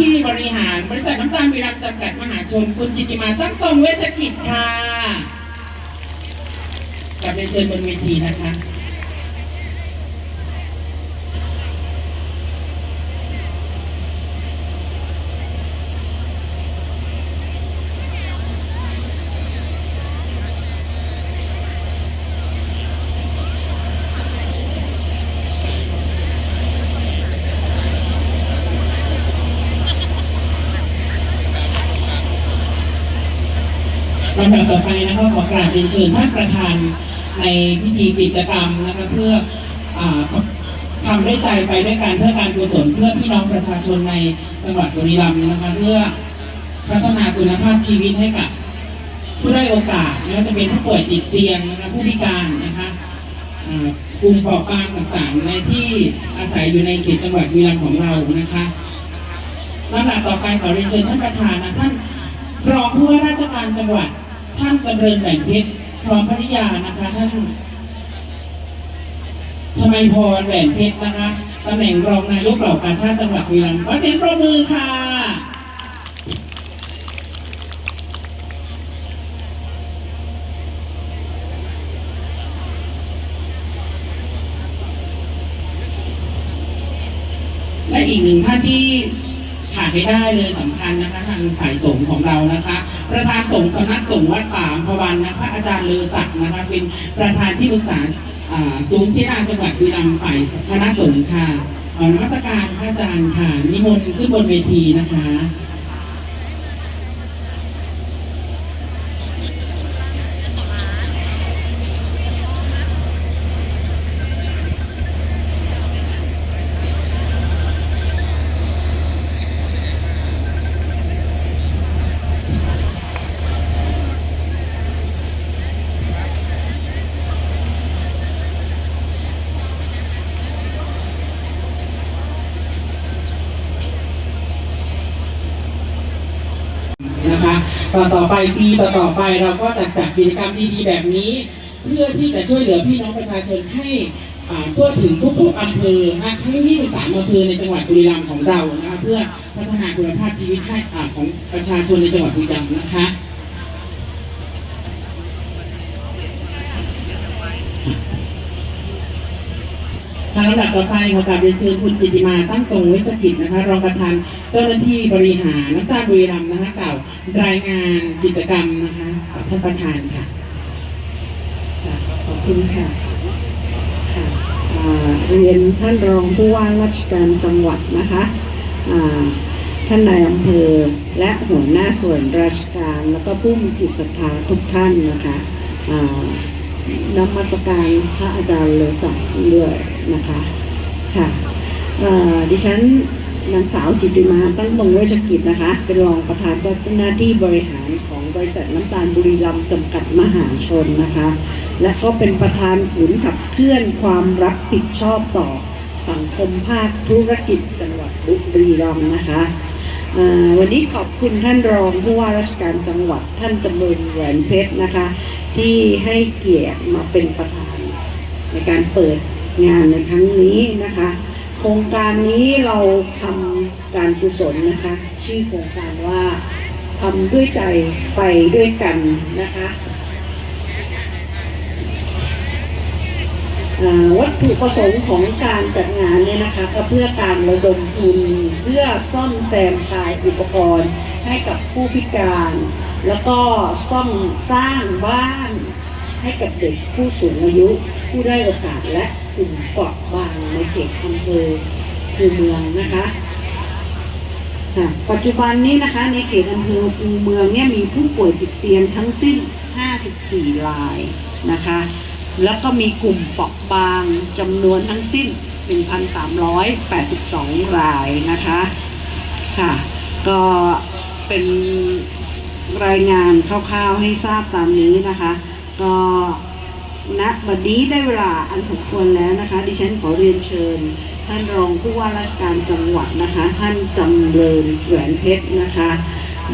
ที่บริหารบริษัทน้ำตาลบุรีรัมจำกัดมหาชน คุณจิติมาตั้งตรงเวชกิจค่ะกลับเรียนเชิญบนเวทีนะคะ ลำดับต่อไปนะคะขอกราบเรียนเชิญท่านประธานในพิธีกิจกรรมนะคะเพื่ออทำด้วยใจไปด้วยกันเพื่อการกุศลเพื่อพี่น้องประชาชนในจังหวัดบุรีรัมย์นะคะเพื่อพัฒนาคุณภาพชีวิตให้กับผู้ได้โอกาสนะคะจะเป็นผู้ป่วยติดเตียงนะคะผู้พิการนะคะกลุ่มเปราะบางต่างๆ ในที่อาศัยอยู่ในเขตจังหวัดบุรีรัมย์ของเรานะคะลำดับต่อไปขอเรียนเชิญท่านประธานนะท่านรองผู้ว่าราชการจังหวัด ท่านจำเริญแบ่งเพชรพร้อมภริยานะคะ ท่านชมัยพรแหวนเพชรนะคะตำแหน่งรองนายกเหล่ากาชาติจังหวัดบุรีรัมย์ขอเสียงปรบมือค่ะ และอีกหนึ่งท่านที่ ไม่ได้เลยสำคัญนะคะทางฝ่ายสงฆ์ของเรานะคะ ประธานสงฆ์สำนักสงฆ์วัดป่าพวันนะคะอาจารย์เลอศักดิ์นะคะ เป็นประธานที่ปรึกษาศูนย์ศิลาจังหวัดบุรีรัมย์ฝ่ายคณะสงฆ์ค่ะขอนมัสการพระอาจารย์ค่ะ นิมนต์ขึ้นบนเวทีนะคะ นะคะ ต่อต่อไปปีต่อต่อไปเราก็จะจัดกิจกรรมดีๆแบบนี้ เพื่อที่จะช่วยเหลือพี่น้องประชาชนให้อ่าทั่วถึงทุกๆอำเภอนะทั้ง 23 อำเภอในจังหวัดบุรีรัมย์ของเรานะคะเพื่อพัฒนาคุณภาพชีวิตให้อ่าของประชาชนในจังหวัดบุรีรัมย์นะคะ ทางลำดับต่อไปขอกราบเรียนเชิญคุณจิติมาตั้งตรงเวชกิจนะคะ รองประธานเจ้าหน้าที่บริหารน้ำตาลบุรีรัมย์นะคะกล่าวรายงานกิจกรรมนะคะกับท่านประธานค่ะขอบคุณค่ะเรียนท่านรองผู้ว่าราชการจังหวัดนะคะท่านนายอำเภอและหัวหน้าส่วนราชการ แล้วก็ผู้มีจิตศรัทธาทุกท่านนะคะ อ่านมัสการพระอาจารย์เลอศักดิ์ด้วยนะคะค่ะดิฉันนางสาวจิตติมาตั้งตรงเวชกิจนะคะ เป็นรองประธานเจ้าหน้าที่บริหารของบริษัทน้ำตาลบุรีรัมย์จำกัดมหาชนนะคะ และก็เป็นประธานศูนย์ขับเคลื่อนความรับผิดชอบต่อสังคมภาคธุรกิจจังหวัดบุรีรัมย์นะคะวันนี้ขอบคุณท่านรองผู้ว่าราชการจังหวัดท่านจำเริญแหวนเพชรนะคะ ที่ให้เกียรติมาเป็นประธาน ในการเปิดงานในครั้งนี้นะคะ โครงการนี้เราทำการกุศลนะคะ ชื่อโครงการว่าทำด้วยใจไปด้วยกันนะคะวัตถุประสงค์ของการจัดงานเนี่ยนะคะ ก็เพื่อการระดมทุนเพื่อซ่อมแซมกายอุปกรณ์ให้กับผู้พิการ แล้วก็ซ่อมสร้างบ้านให้กับเด็กผู้สูงอายุ ผู้ได้โอกาสและกลุ่มเปราะบางในเขตอำเภอคือเมืองนะคะค่ะปัจจุบันนี้นะคะในเขตอำเภอคูเมืองเนี่ยมีผู้ป่วยติดเตียงทั้งสิ้น 54 รายนะคะ แล้วก็มีกลุ่มเปราะบางจำนวนทั้งสิ้น 1,382 รายนะคะ ค่ะ ก็เป็น รายงานคร่าวๆให้ทราบตามนี้นะคะ ก็ณวันนี้ได้เวลาอันสมควรแล้วนะคะ ดิฉันขอเรียนเชิญ ท่านรองผู้ว่าราชการจังหวัดนะคะ ท่านจำเริญแหวนเพชรนะคะ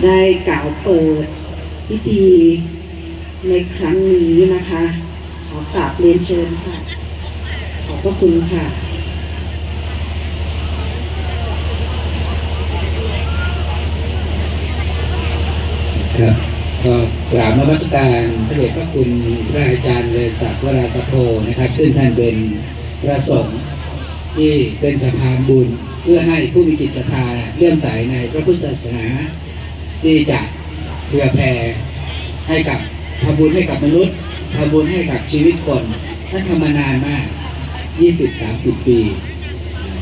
ได้กล่าวเปิดพิธีในครั้งนี้นะคะ ขอกราบเรียนเชิญค่ะ ขอบพระคุณค่ะ ครับกราบนมัสการพระเดชพระคุณพระอาจารย์เลศักดิ์วราสโพนะครับ ซึ่งท่านเป็นพระสงฆ์ที่เป็นสะพานบุญ เพื่อให้ผู้มีจิตศรัทธาเลื่อมใสในพระพุทธศาสนา ที่จะเผื่อแผ่ให้กับทำบุญให้กับมนุษย์ทำบุญให้กับชีวิตคนท่านทำมานานมาก 20-30 ปี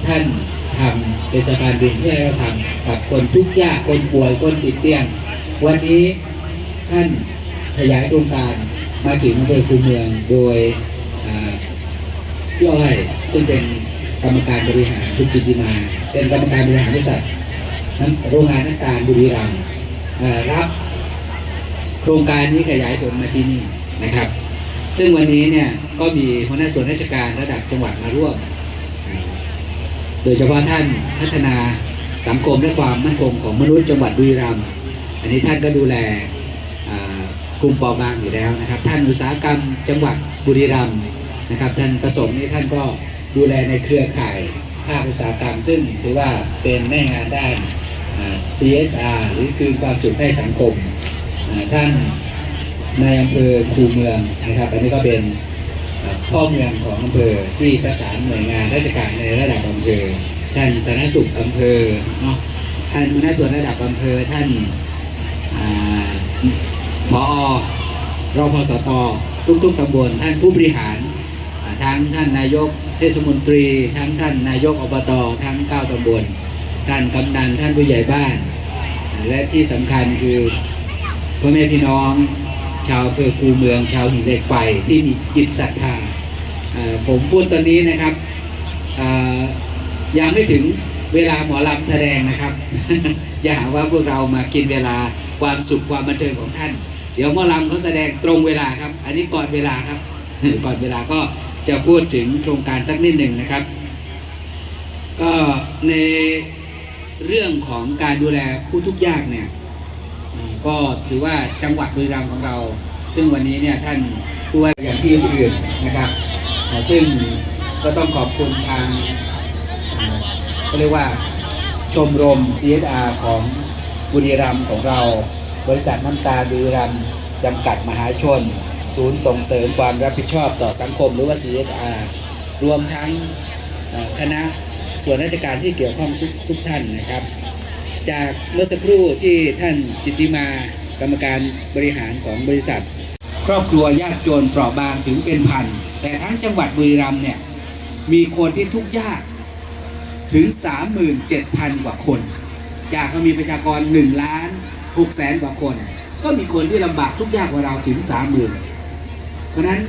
ท่านทำเป็นสะพานบุญเพื่อให้เราทำกับคนทุกข์ยากคนป่วยคนติดเตียง วันนี้ท่านขยายโครงการมาถึงอำเภอคูเมืองโดยพี่อ้อยซึ่งเป็นกรรมการบริหารคุณจิติมา เป็นกรรมการบริหารบริษัทน้ำโรงงานน้ำตาลบุรีรัมย์รับโครงการนี้ขยายผลมาที่นี่นะครับ ซึ่งวันนี้เนี่ยก็มีหัวหน้าส่วนราชการระดับจังหวัดมาร่วม โดยเฉพาะท่านพัฒนาสังคมและความมั่นคงของมนุษย์จังหวัดบุรีรัมย์ อันนี้ท่านก็ดูแลกลุ่มปราะบางอยู่แล้วนะครับ ท่านอุตสาหกรรมจังหวัดบุรีรัมย์นะครับ ท่านประสงค์นี่ท่านก็ดูแลในเครือข่ายภาคอุตสาหกรรม ซึ่งถือว่าเป็นแม่งานด้าน CSR หรือคืนความสุขให้สังคมอ่าท่านในอำเภอคูเมืองนะครับ อันนี้ก็เป็นพ่อเมืองของอำเภอที่ประสานหน่วยงานราชการในระดับอำเภอ ท่านสาธารณสุขอำเภอเนาะท่านหัวหน้าส่วนระดับอำเภอท่าน พอรอพสตทุกๆตำบลท่านผู้บริหาร ทั้งท่านนายกเทศมนตรี ทั้งท่านนายกอบตทั้ง 9ตำบลท่านกำนันท่านผู้ใหญ่บ้าน และที่สำคัญคือพ่อแม่พี่น้อง ชาวอำเภอคูเมือง ชาวหินเหล็กไฟที่มีจิตศรัทธาผมพูดตอนนี้นะครับยังไม่ถึงเวลาหมอลำแสดงนะครับ อย่าหาว่าพวกเรามากินเวลา ความสุขความบันเทิงของท่าน เดี๋ยวหมอลำเขาแสดงตรงเวลาครับ อันนี้ก่อนเวลาครับ ก่อนเวลาก็จะพูดถึงโครงการสักนิดหนึ่งนะครับ ก็ในเรื่องของการดูแลผู้ทุกข์ยากเนี่ยก็ถือว่าจังหวัดบุรีรัมย์ของเรา ซึ่งวันนี้เนี่ยท่านผู้ว่าอย่างที่อื่นนะครับ ซึ่งก็ต้องขอบคุณทางเขาเรียกว่าชมรม CSR ของ บุรีรัมย์ของเรา บริษัทน้ำตาบุรีรัมย์จำกัดมหาชน ศูนย์ส่งเสริมความรับผิดชอบต่อสังคมหรือว่า CSR รวมทั้งคณะส่วนราชการที่เกี่ยวข้องทุกทุกท่านนะครับ จากเมื่อสักครู่ที่ท่านจิตติมากรรมการบริหารของบริษัท ครอบครัวยากจนเปราะบางถึงเป็นพัน แต่ทั้งจังหวัดบุรีรัมย์เนี่ยมีคนที่ทุกข์ยากถึง 37,000 กว่าคน จากเรามีประชากร1ล้าน6แสนกว่าคน ก็มีคนที่ลำบากทุกยากกว่าเราถึง30,000เพราะฉะนั้น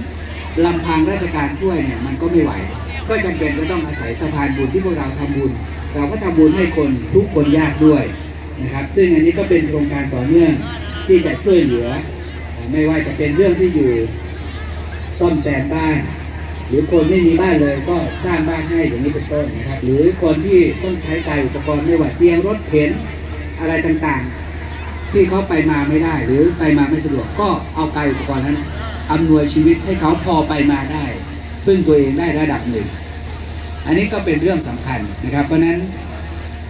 ลำพังราชการช่วยเนี่ยมันก็ไม่ไหว ก็จำเป็นจะต้องอาศัยสะพานบุญที่พวกเราทำบุญ เราก็ทำบุญให้คนทุกคนยากด้วยนะครับซึ่งอันนี้ก็เป็นโครงการต่อเนื่องที่จะช่วยเหลือ ไม่ว่าจะเป็นเรื่องที่อยู่ซ่อมแซมบ้าน หรือคนไม่มีบ้านเลยก็สร้างบ้านให้อย่างนี้เป็นต้นนะครับ หรือคนที่ต้องใช้ไกายอุปกรณ์ไม่ว่าเตียงรถเข็นอะไรต่างๆ ที่เขาไปมาไม่ได้ หรือไปมาไม่สะดวกก็เอาไกายอุปกรณ์นั้นอำนวยชีวิตให้เขาพอไปมาได้พึ่งตัวเองได้ระดับหนึ่ง อันนี้ก็เป็นเรื่องสำคัญนะครับ เพราะฉะนั้น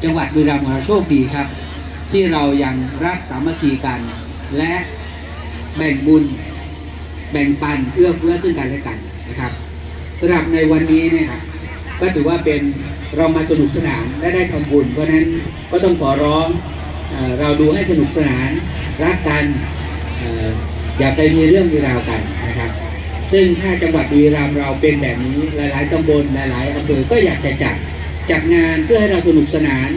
จังหวัดบุรีรัมย์ของเราโชคดีครับ ที่เรายังรักสามัคคีกัน และแบ่งบุญ แบ่งปันเอื้อเฟื้อซึ่งกันและกันนะครับ สำหรับในวันนี้เนี่ยครับก็ถือว่าเป็นเรามาสนุกสนานและได้ทำบุญ เพราะนั้นก็ต้องขอร้องเอเราดูให้สนุกสนานรักกันอออย่าไปมีเรื่องมีราวกันนะครับ ซึ่งถ้าจังหวัดบุรีรัมย์เราเป็นแบบนี้หลาย ๆตำบลหลายๆอำเภอก็อยากจะจัดจัดงานเพื่อให้เราสนุกสนาน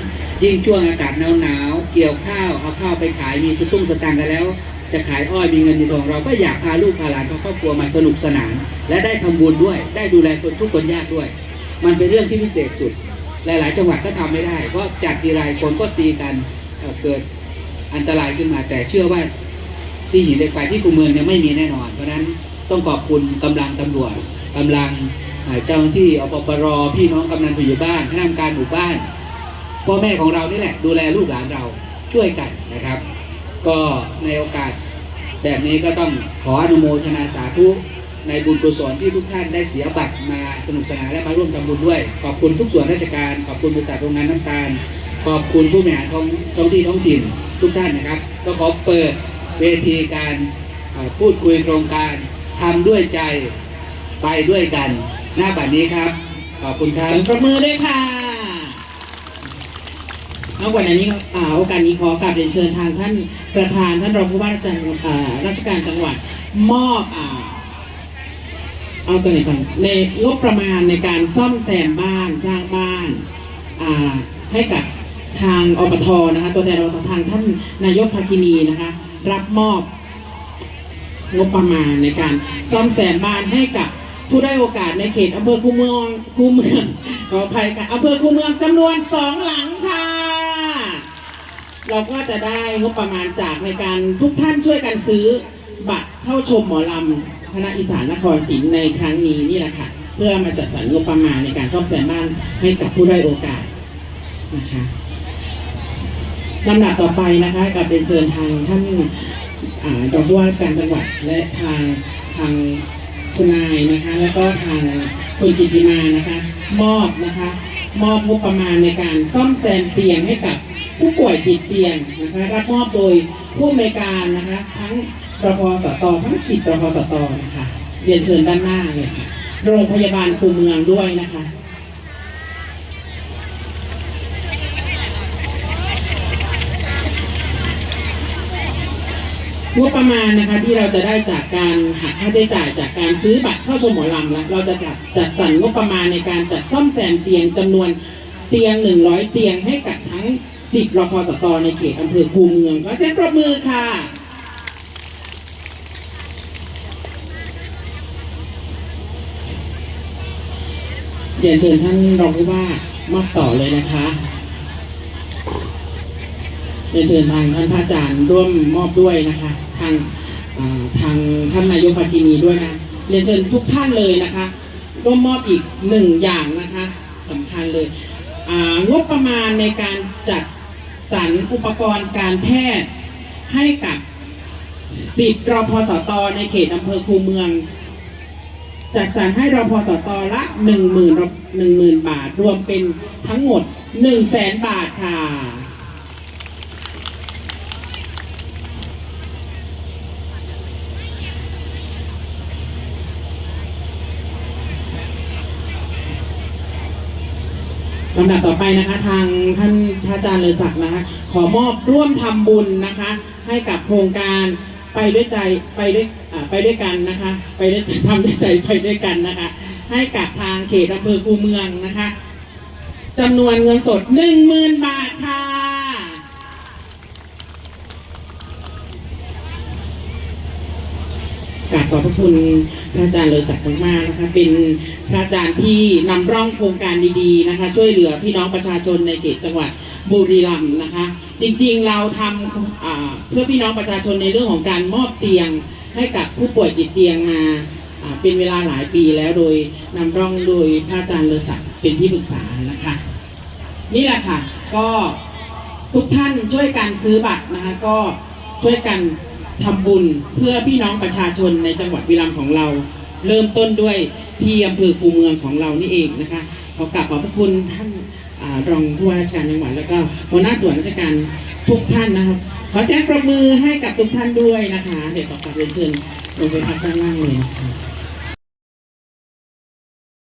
ยิ่งช่วงอากาศหนาวๆเกี่ยวข้าวเอาข้าวไปขายมีสตุ้งสตางค์กันแล้ว จะขายอ้อยมีเงินมีทองเราก็อยากพาลูกพาหลานพาครอบครัวมาสนุกสนาน และได้ทำบุญด้วย ได้ดูแลคนทุกคนยากด้วย มันเป็นเรื่องที่พิเศษสุด หลาย ๆ จังหวัดก็ทำไม่ได้ เพราะจัดทีไรคนก็ตีกันเเกิดอันตรายขึ้นมา แต่เชื่อว่าที่หินเหล็กไฟที่คูเมืองเนี่ยไม่มีแน่นอน เพราะนั้นต้องขอบคุณกำลังตำรวจกำลังเอ่อเจ้าหน้าที่อปปรพี่น้องกำนันผู้ใหญ่บ้านคณะกรรมการหมู่บ้านพ่อแม่ของเรานี่แหละดูแลลูกหลานเราช่วยกันนะครับ ก็ในโอกาสแบบนี้ก็ต้องขออนุโมทนาสาธุในบุญกุศลที่ทุกท่านได้เสียบัตรมาสนุกสนานและมาร่วมทำบุญด้วย ขอบคุณทุกส่วนราชการ ขอบคุณบริษัทโรงงานน้ำตาล ขอบคุณผู้บริหารท้องท้องที่ท้องถิ่นทุกท่านนะครับ ก็ขอเปิดเวทีการพูดคุยโครงการทำด้วยใจไปด้วยกัน หน้าบัดนี้ครับ ขอบคุณครับเสียงประมือด้วยค่ะ นอกจากนี้โอกาสนี้ขอกราบเรียนเชิญทางท่านประธานท่านรองผู้ว่าราชการราชการจังหวัดมอบเอาตัวไหนก่อนในงบประมาณในการซ่อมแซมบ้านสร้างบ้านาให้กับทางอบทนะคะตัวแทนอบททางท่านนายกภาคินีนะคะรับมอบงบประมาณในการซ่อมแซมบ้านให้กับผู้ได้โอกาสในเขตอำเภอคูเมืองคูเมืองขออภัยค่ะอำเภอคูเมืองจำนวนสองหลังค่ะ เราก็จะได้งบประมาณจากในการทุกท่านช่วยกันซื้อบัตรเข้าชมหมอลำคณะอีสานนครศรีในครั้งนี้นี่แหละค่ะ เพื่อมาจัดสรรงบประมาณในการซ่อมแซมบ้านให้กับผู้ได้โอกาสนะคะลำดับต่อไปนะคะกับเรียนเชิญทางท่านรองผู้ว่าการจังหวัดและทางทางคุณนายนะคะ แล้วก็ทางคุณจิตติมานะคะ มอบนะคะ มอบงบประมาณในการซ่อมแซมเตียงให้กับ ผู้ป่วยติดเตียงนะคะรับมอบโดยผู้อำนวยการนะคะทั้งรพสตทั้งสิบรพสตนะคะเรียนเชิญด้านหน้าเลยค่ะโรงพยาบาลคูเมืองด้วยนะคะงบประมาณนะคะที่เราจะได้จากการหักค่าใช้จ่ายจากการซื้อบัตรเข้าชมหมอลำแล้วเราจะจัดจัดสรรงบประมาณในการจัดซ่อมแซมเตียงจำนวนเตียง 100 เตียงให้กับทั้ง 10รพสตในเขตอำเภอคูเมืองขอเสียงปรบมือค่ะเรียนเชิญท่านรองผู้ว่ามอบต่อเลยนะคะเรียนเชิญทางท่านพระอาจารย์ร่วมมอบด้วยนะคะ ทางทางท่านนายกปากินีด้วยนะเรียนเชิญทุกท่านเลยนะคะ ร่วมมอบอีกหนึ่งอย่างนะคะสำคัญเลยงบประมาณในการจัด สรรอุปกรณ์การแพทย์ให้กับสิบรพสตในเขตอำเภอคูเมือง จัดสรรให้รพสตละ 10,000หมื่นบาท รวมเป็นทั้งหมด 1 0 0 0 0แสนบาทค่ะ ลำดับต่อไปนะคะ ทางท่านพระอาจารย์เลอศักดิ์นะคะ ขอมอบร่วมทำบุญนะคะ ให้กับโครงการไปด้วยใจไปด้วยไปด้วยกันนะคะ ไปด้วยทำด้วยใจไปด้วยกันนะคะ ให้กับทางเขตอำเภอคูเมืองนะคะจำนวนเงินสดหนึ่งหมื่นบาทค่ะ ก ราบขอบพระคุณพระอาจารย์เลอศักดิ์มากๆนะคะ เป็นพระอาจารย์ที่นำร่องโครงการดีๆนะคะ ช่วยเหลือพี่น้องประชาชนในเขตจังหวัดบุรีรัมย์นะคะ จริงๆเราทำเพื่อพี่น้องประชาชนในเรื่องของการมอบเตียงให้กับผู้ป่วยติดเตียงมาอ่าเป็นเวลาหลายปีแล้วโดยนำร่องโดยพระอาจารย์เลอศักดิ์เป็นที่ปรึกษานะคะ นี่แหละค่ะก็ทุกท่านช่วยกันซื้อบัตรนะคะก็ช่วยกัน ทำบุญเพื่อพี่น้องประชาชนในจังหวัดบุรีรัมของเรา เริ่มต้นด้วยที่อำเภอคูเมืองของเรานี่เองนะคะขอกราบขอบพระคุณท่านอรองผู้ว่าราชการจังหวัดแล้วก็หัวหน้าส่วนราชการทุกท่านนะครับขอแสดงปรบมือให้กับทุกท่านด้วยนะคะ เดี๋ยวขอกลับเรียนเชิญลงไปพักด้านล่างเลยนะคะ